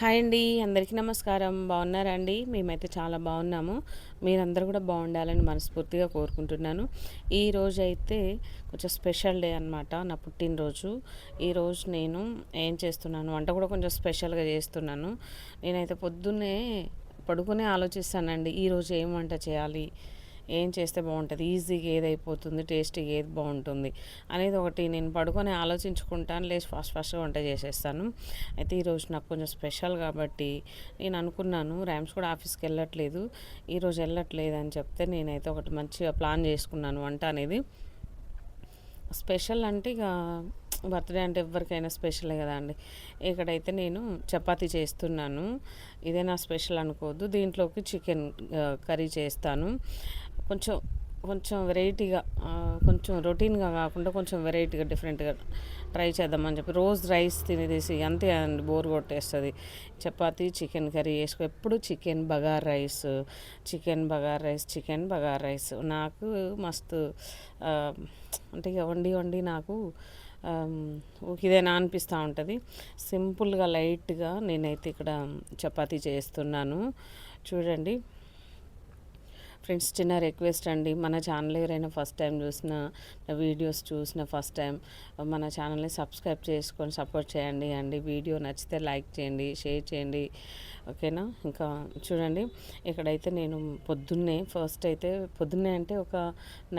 Hi అండి అందరికీ నమస్కారం. బాగున్నారా అండి? మేమైతే చాలా బాగున్నాము. మీరందరూ కూడా బాగుండాలని మనస్ఫూర్తిగా కోరుకుంటున్నాను. ఈ రోజు అయితే కొంచెం స్పెషల్ డే అనమాట నా పుట్టినరోజు. ఈరోజు నేను ఏం చేస్తున్నాను? వంట కూడా కొంచెం స్పెషల్గా చేస్తున్నాను. నేనైతే పొద్దున్నే పడుకునే ఆలోచిస్తానండి ఈరోజు ఏం వంట చేయాలి? ఏం చేస్తే బాగుంటుంది? ఈజీగా ఏది అయిపోతుంది టేస్టీగా ఏది బాగుంటుంది? అనేది ఒకటి నేను పడుకొని ఆలోచించుకుంటాను లేచి ఫాస్ట్ ఫాస్ట్గా వంట చేసేస్తాను. అయితే ఈరోజు నాకు కొంచెం స్పెషల్ కాబట్టి నేను అనుకున్నాను ర్యామ్స్ కూడా ఆఫీస్కి వెళ్ళట్లేదు. ఈరోజు వెళ్ళట్లేదు అని చెప్తే నేనైతే ఒకటి మంచిగా ప్లాన్ చేసుకున్నాను వంట అనేది. స్పెషల్ అంటే ఇక బర్త్డే అంటే ఎవరికైనా స్పెషలే కదా అండి. ఇక్కడైతే నేను చపాతి చేస్తున్నాను. ఇదే నా స్పెషల్ అనుకోవద్దు. దీంట్లోకి చికెన్ కర్రీ చేస్తాను. కొంచెం కొంచెం వెరైటీగా కొంచెం రొటీన్గా కాకుండా కొంచెం వెరైటీగా డిఫరెంట్గా ట్రై చేద్దామని చెప్పి రోజు రైస్ తినేసి అంతే అండి బోర్ కొట్టేస్తుంది. చపాతి చికెన్ కర్రీ వేసుకో ఎప్పుడు chicken bagara rice chicken bagara rice chicken bagara rice. నాకు మస్తు అంటే ఇక వండి వండి నాకు ఇదేనా అనిపిస్తూ ఉంటుంది. సింపుల్గా లైట్గా నేనైతే ఇక్కడ చపాతీ చేస్తున్నాను. చూడండి. ఫ్రెండ్స్ చిన్న రిక్వెస్ట్ అండి. మన ఛానల్ ఎవరైనా ఫస్ట్ టైం చూసిన వీడియోస్ చూసిన ఫస్ట్ టైం మన ఛానల్ని సబ్స్క్రైబ్ చేసుకొని సపోర్ట్ చేయండి అండి. వీడియో నచ్చితే లైక్ చేయండి షేర్ చేయండి. ఓకేనా? ఇంకా చూడండి ఇక్కడైతే నేను పొద్దున్నే ఫస్ట్ అయితే పొద్దున్నే అంటే ఒక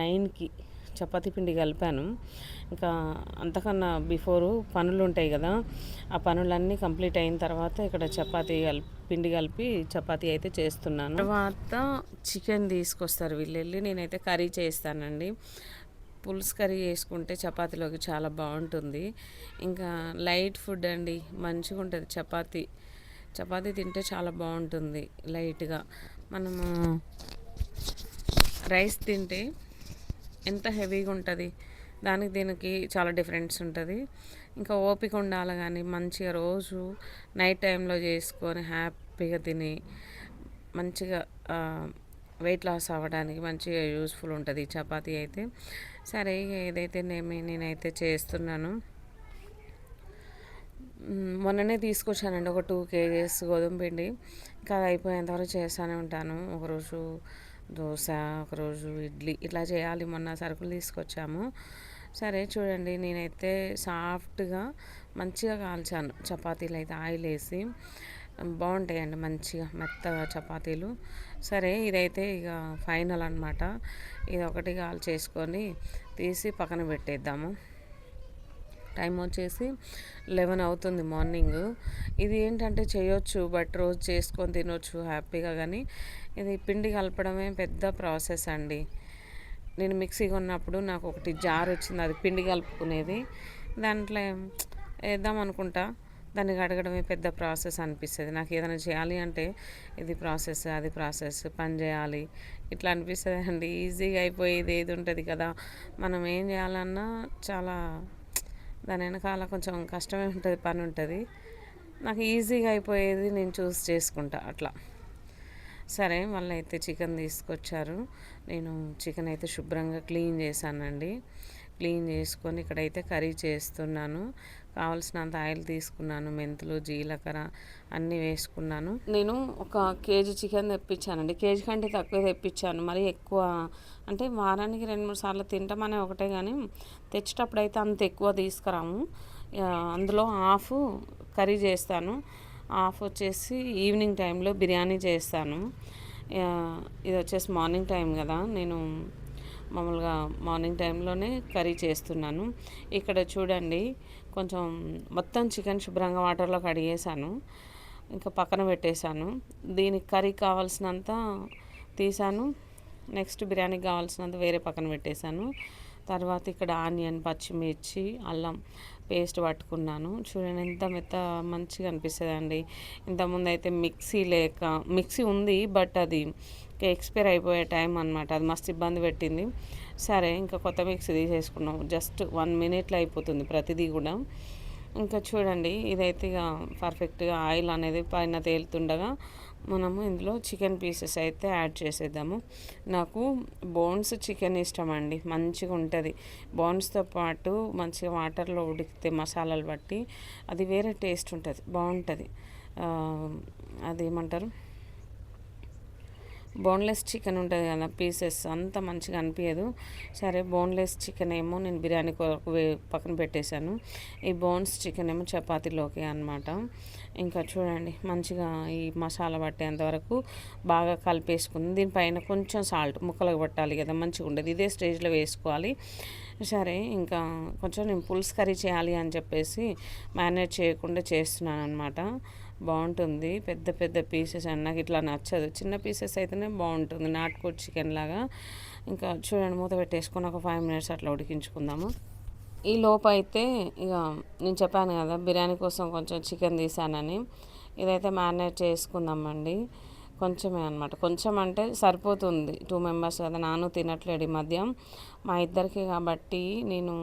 నైన్కి చపాతీ పిండి కలిపాను. ఇంకా అంతకన్నా బిఫోరు పనులు ఉంటాయి కదా ఆ పనులన్నీ కంప్లీట్ అయిన తర్వాత ఇక్కడ చపాతీ కలిపి పిండి కలిపి చపాతీ అయితే చేస్తున్నాను. తర్వాత చికెన్ తీసుకొస్తారు వీళ్ళు వెళ్ళి నేనైతే కర్రీ చేస్తానండి. పులుసు కర్రీ చేసుకుంటే చపాతీలోకి చాలా బాగుంటుంది. ఇంకా లైట్ ఫుడ్ అండి మంచిగా ఉంటుంది చపాతీ. చపాతీ తింటే చాలా బాగుంటుంది లైట్గా. మనము రైస్ తింటే ఎంత హెవీగా ఉంటుంది. దానికి దీనికి చాలా డిఫరెన్స్ ఉంటుంది. ఇంకా ఓపిక ఉండాలి కానీ మంచిగా రోజు నైట్ టైంలో చేసుకొని హ్యాపీగా తిని మంచిగా వెయిట్ లాస్ అవ్వడానికి మంచిగా యూస్ఫుల్ ఉంటుంది చపాతీ అయితే. సరే ఏదైతే నేమి నేనైతే చేస్తున్నాను మొన్ననే తీసుకొచ్చానండి ఒక టూ కేజీస్ గోధుమ పిండి. ఇంకా అది అయిపోయేంతవరకు చేస్తూనే ఉంటాను. ఒకరోజు దోశ ఒకరోజు ఇడ్లీ ఇట్లా చేయాలి మొన్న సరుకులు తీసుకొచ్చాము. సరే చూడండి నేనైతే సాఫ్ట్గా మంచిగా కాల్చాను. చపాతీలు అయితే ఆయిల్ వేసి బాగుంటాయండి మంచిగా మెత్తగా చపాతీలు. సరే ఇదైతే ఇక ఫైనల్ అనమాట ఇది ఒకటి కాల్ చేసుకొని తీసి పక్కన పెట్టేద్దాము. టైం వచ్చేసి లెవెన్ అవుతుంది మార్నింగ్. ఇది ఏంటంటే చేయొచ్చు బట్ రోజు చేసుకొని తినొచ్చు హ్యాపీగా కానీ ఇది పిండి కలపడమే పెద్ద ప్రాసెస్ అండి. నేను మిక్సీ కొన్నప్పుడు నాకు ఒకటి జార్ వచ్చింది అది పిండి కలుపుకునేది. దాంట్లో వేద్దాం అనుకుంటా. దాన్ని కడగడమే పెద్ద ప్రాసెస్ అనిపిస్తుంది. నాకు ఏదైనా చేయాలి అంటే ఇది ప్రాసెస్ అది ప్రాసెస్ పని చేయాలి. ఇట్లా అనిపిస్తుంది అండి ఈజీగా అయిపోయేది ఏది ఉంటుంది కదా. మనం ఏం చేయాలన్నా చాలా దాని వెనకాల కొంచెం కష్టమే ఉంటుంది పని ఉంటుంది. నాకు ఈజీగా అయిపోయేది నేను చూస్ చేసుకుంటా అట్లా. సరే మళ్ళీ అయితే చికెన్ తీసుకొచ్చారు. నేను చికెన్ అయితే శుభ్రంగా క్లీన్ చేశానండి. క్లీన్ చేసుకొని ఇక్కడైతే కర్రీ చేస్తున్నాను. కావలసినంత ఆయిల్ తీసుకున్నాను మెంతులు జీలకర్ర అన్నీ వేసుకున్నాను. నేను ఒక కేజీ చికెన్ తెప్పించానండి. కేజీ కంటే తక్కువ తెప్పించాను. మరి ఎక్కువ అంటే వారానికి రెండు మూడు సార్లు తింటామనే ఒకటే కానీ తెచ్చేటప్పుడు అయితే అంత ఎక్కువ తీసుకురాము. అందులో హాఫ్ కర్రీ చేస్తాను. హాఫ్ వచ్చేసి ఈవినింగ్ టైంలో బిర్యానీ చేస్తాను. ఇది వచ్చేసి మార్నింగ్ టైం కదా. నేను మామూలుగా మార్నింగ్ టైంలోనే కర్రీ చేస్తున్నాను. ఇక్కడ చూడండి కొంచెం మొత్తం చికెన్ శుభ్రంగా వాటర్లో కడిగేసాను ఇంకా పక్కన పెట్టేశాను. దీనికి కర్రీ కావాల్సినంత తీసాను నెక్స్ట్ బిర్యానీకి కావాల్సినంత వేరే పక్కన పెట్టేశాను. తర్వాత ఇక్కడ ఆనియన్ పచ్చిమిర్చి అల్లం పేస్ట్ పట్టుకున్నాను. చూడండి ఎంత మెత్త మంచిగా అనిపిస్తుంది అండి ఇంతకుముందు అయితే మిక్సీ లేక మిక్సీ ఉంది బట్ అది ఎక్స్పైర్ అయిపోయే టైం అనమాట అది మస్తు ఇబ్బంది పెట్టింది. సరే ఇంకా కొత్త మిక్సీ తీసేసుకున్నాం. జస్ట్ వన్ మినిట్లో అయిపోతుంది ప్రతిదీ కూడా. ఇంకా చూడండి ఇదైతే ఇక పర్ఫెక్ట్గా ఆయిల్ అనేది పైన తేలుతుండగా మనము ఇందులో చికెన్ పీసెస్ అయితే యాడ్ చేసేద్దాము. నాకు బోన్స్ చికెన్ ఇష్టం అండి మంచిగా ఉంటుంది. బోన్స్తో పాటు మంచిగా వాటర్లో ఉడికితే మసాలాలు బట్టి అది వేరే టేస్ట్ ఉంటుంది బాగుంటుంది. అదేమంటారు? బోన్లెస్ చికెన్ ఉంటుంది కదా పీసెస్ అంత మంచిగా అనిపించదు సరే బోన్లెస్ చికెన్ ఏమో నేను బిర్యానీ కొరకు పక్కన పెట్టేశాను. ఈ బోన్స్ చికెన్ ఏమో చపాతీలోకి అనమాట ఇంకా చూడండి మంచిగా ఈ మసాలా పట్టేంత వరకు బాగా కలిపేసుకుంది దీనిపైన కొంచెం సాల్ట్ ముక్కలకు పట్టాలి కదా మంచిగా ఉండదు. ఇదే స్టేజ్లో వేసుకోవాలి. సరే ఇంకా కొంచెం నేను పులుసు కర్రీ చేయాలి అని చెప్పేసి మేనేజ్ చేయకుండా చేస్తున్నాను అనమాట బాగుంటుంది. పెద్ద పెద్ద పీసెస్ అండ్ నాకు ఇట్లా నచ్చదు. చిన్న పీసెస్ అయితేనే బాగుంటుంది. నాటుకోడి చికెన్ లాగా. ఇంకా చూడండి మూత పెట్టేసుకొని ఒక ఫైవ్ మినిట్స్ అట్లా ఉడికించుకుందాము. ఈ లోపు అయితే ఇక నేను చెప్పాను కదా బిర్యానీ కోసం కొంచెం చికెన్ తీసానని. ఇదైతే మ్యారినేట్ చేసుకుందామండి. కొంచెమే అనమాట కొంచెం అంటే సరిపోతుంది. టూ మెంబర్స్ కదా నాను తినట్లేడు ఈ మధ్య. మా ఇద్దరికి కాబట్టి నేను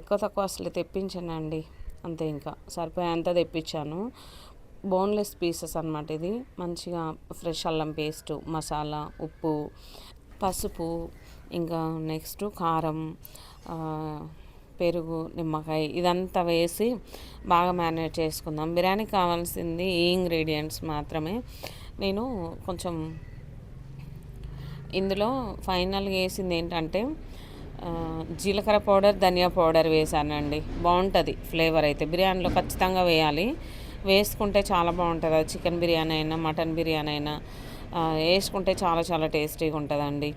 ఎక్కువ తక్కువ అసలు తెప్పించానండి. అంతే ఇంకా. సరిపోయేంత తెప్పించాను. బోన్లెస్ పీసెస్ అనమాట ఇది. మంచిగా ఫ్రెష్ అల్లం పేస్ట్ మసాలా ఉప్పు పసుపు ఇంకా నెక్స్ట్ కారం పెరుగు నిమ్మకాయ ఇదంతా వేసి బాగా మ్యారినేట్ చేసుకుందాం. బిర్యానీకి కావాల్సింది ఈ ఇంగ్రీడియంట్స్ మాత్రమే. నేను కొంచెం ఇందులో ఫైనల్గా వేసింది ఏంటంటే జీలకర్ర పౌడర్ ధనియా పౌడర్ వేసానండి. బాగుంటుంది ఫ్లేవర్ అయితే. బిర్యానీలో ఖచ్చితంగా వేయాలి. వేసుకుంటే చాలా బాగుంటుంది. అది చికెన్ బిర్యానీ అయినా మటన్ బిర్యానీ అయినా వేసుకుంటే చాలా చాలా టేస్టీగా ఉంటుందండి.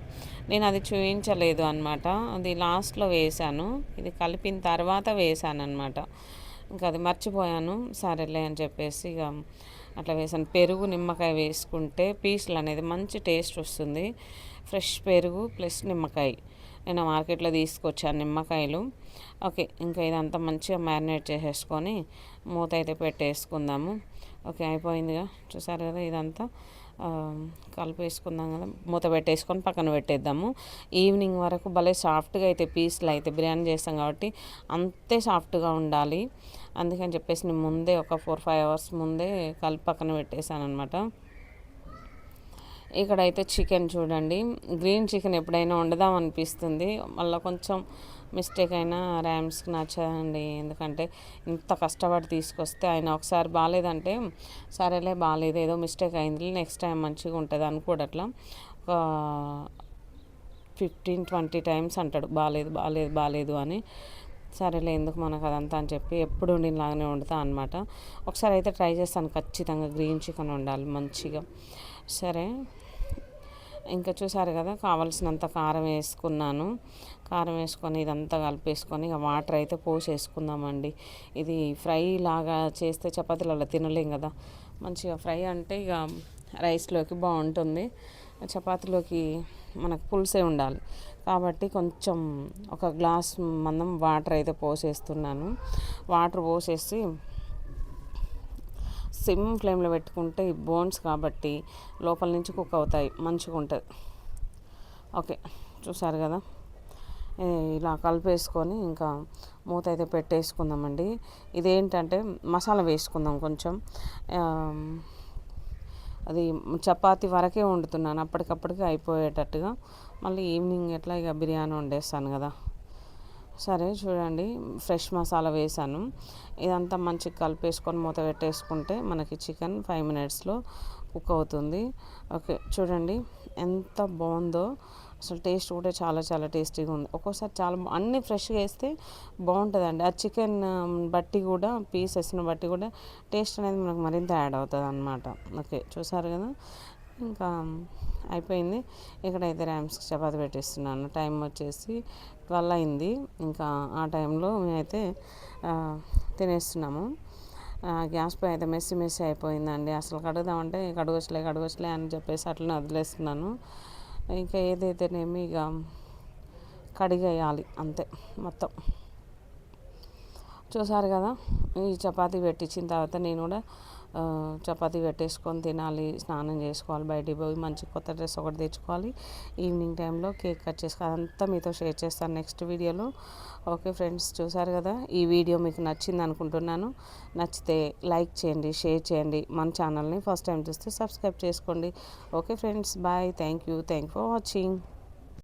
నేను అది చూపించలేదు అనమాట అది లాస్ట్లో వేసాను. ఇది కలిపిన తర్వాత వేసాను అనమాట ఇంకా అది మర్చిపోయాను. సరేలే అని చెప్పేసి ఇక అట్లా వేసాను. పెరుగు నిమ్మకాయ వేసుకుంటే పీసులు అనేది మంచి టేస్ట్ వస్తుంది. ఫ్రెష్ పెరుగు ప్లస్ నిమ్మకాయ. నేను మార్కెట్లో తీసుకొచ్చాను నిమ్మకాయలు. ఓకే ఇంకా ఇదంతా మంచిగా మ్యారినేట్ చేసేసుకొని మూత అయితే పెట్టేసుకుందాము. ఓకే అయిపోయిందిగా. చూసారు కదా ఇదంతా? కలిపేసుకుందాం కదా. మూత పెట్టేసుకొని పక్కన పెట్టేద్దాము. ఈవినింగ్ వరకు భలే సాఫ్ట్గా అయితే పీస్లు అయితే బిర్యానీ చేస్తాం కాబట్టి అంతే సాఫ్ట్గా ఉండాలి. అందుకని చెప్పేసి నేను ముందే ఒక ఫోర్ ఫైవ్ అవర్స్ ముందే కలిపి పక్కన పెట్టేశాను అనమాట ఇక్కడైతే చికెన్ చూడండి. గ్రీన్ చికెన్ ఎప్పుడైనా వండుదాం అనిపిస్తుంది. మళ్ళీ కొంచెం మిస్టేక్ అయినా ర్యామ్స్కి నచ్చదండి. ఎందుకంటే ఇంత కష్టపడి తీసుకొస్తే ఆయన ఒకసారి బాగాలేదంటే సరేలే బాగాలేదు ఏదో మిస్టేక్ అయింది నెక్స్ట్ టైం మంచిగా ఉంటుంది అనుకోడట్లా. ఒక ఫిఫ్టీన్ ట్వంటీ టైమ్స్ అంటాడు బాగాలేదు బాగాలేదు బాగాలేదు అని. సరేలే ఎందుకు మనకు అదంతా అని చెప్పి ఎప్పుడు లాగానే వండుతా అనమాట ఒకసారి అయితే ట్రై చేస్తాను ఖచ్చితంగా గ్రీన్ చికెన్ వండాలి మంచిగా. సరే. ఇంకా చూసారు కదా కావలసినంత కారం వేసుకున్నాను. కారం వేసుకొని ఇదంతా కలిపేసుకొని ఇక వాటర్ అయితే పోసేసుకుందామండి. ఇది ఫ్రై లాగా చేస్తే చపాతీలలో తినలేం కదా. మంచిగా ఫ్రై అంటే ఇక రైస్లోకి బాగుంటుంది. చపాతీలోకి మనకు పులుసే ఉండాలి. కాబట్టి కొంచెం ఒక గ్లాస్ మందం వాటర్ అయితే పోసేస్తున్నాను. వాటర్ పోసేసి సిమ్ ఫ్లేమ్లో పెట్టుకుంటే ఈ బోన్స్ కాబట్టి లోపల నుంచి కుక్ అవుతాయి మంచిగా ఉంటుంది. ఓకే చూసారు కదా? ఇలా కలిపేసుకొని ఇంకా మూత అయితే పెట్టేసుకుందామండి. ఇదేంటంటే మసాలా వేసుకుందాం కొంచెం. అది చపాతి వరకే వండుతున్నాను అప్పటికప్పటికి అయిపోయేటట్టుగా. మళ్ళీ ఈవినింగ్ ఎట్లా ఇక బిర్యానీ వండేస్తాను కదా? సరే చూడండి. ఫ్రెష్ మసాలా వేసాను. ఇదంతా మంచిగా కలిపేసుకొని మూత పెట్టేసుకుంటే మనకి చికెన్ ఫైవ్ మినిట్స్లో కుక్ అవుతుంది. ఓకే చూడండి. ఎంత బాగుందో. అసలు టేస్ట్ కూడా చాలా చాలా టేస్టీగా ఉంది. ఒక్కోసారి చాలా అన్నీ ఫ్రెష్గా వేస్తే బాగుంటుందండి. ఆ చికెన్ బట్టి కూడా పీసెస్ని బట్టి కూడా టేస్ట్ అనేది మనకు మరింత యాడ్ అవుతుంది అనమాట ఓకే చూసారు కదా? ఇంకా అయిపోయింది. ఇక్కడైతే ర్యామ్స్కి చపాతి పెట్టేస్తున్నాను. టైం వచ్చేసి ట్వెల్వ్ అయింది ఇంకా ఆ టైంలో మేమైతే తినేస్తున్నాము. గ్యాస్ పై అయితే మెస్సి మెస్సి అయిపోయిందండి. అసలు కడుగుదామంటే కడగొచ్చలే కడగొచ్చలే అని చెప్పేసి అట్లనే వదిలేస్తున్నాను. ఇంకా ఏదైతేనేమి ఇక కడిగేయాలి అంతే మొత్తం. చూసారు కదా ఈ చపాతీ పెట్టించిన తర్వాత నేను కూడా చపాతీ పెట్టేసుకొని తినాలి స్నానం చేసుకోవాలి బయటికి పోయి మంచి కొత్త డ్రెస్ ఒకటి తెచ్చుకోవాలి. ఈవినింగ్ టైంలో కేక్ కట్ చేసుకోవాలి అదంతా మీతో షేర్ చేస్తాను నెక్స్ట్ వీడియోలో. ఓకే ఫ్రెండ్స్ చూసారు కదా ఈ వీడియో మీకు నచ్చింది అనుకుంటున్నాను. నచ్చితే లైక్ చేయండి షేర్ చేయండి. మన ఛానల్ని ఫస్ట్ టైం చూస్తే సబ్స్క్రైబ్ చేసుకోండి. Okay friends bye thank you thank for watching